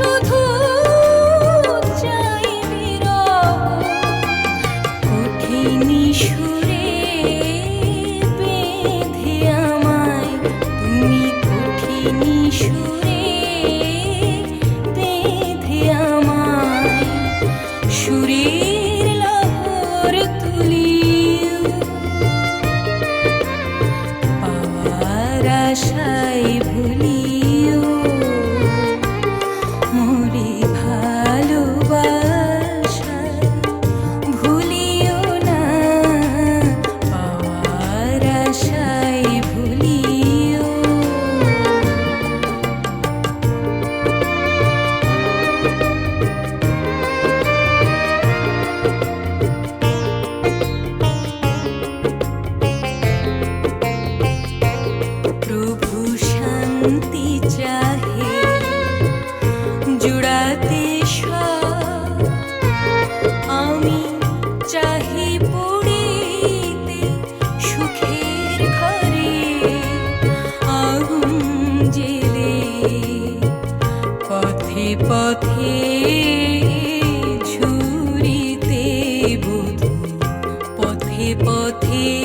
শুধু পথে ঝুরিতে পথে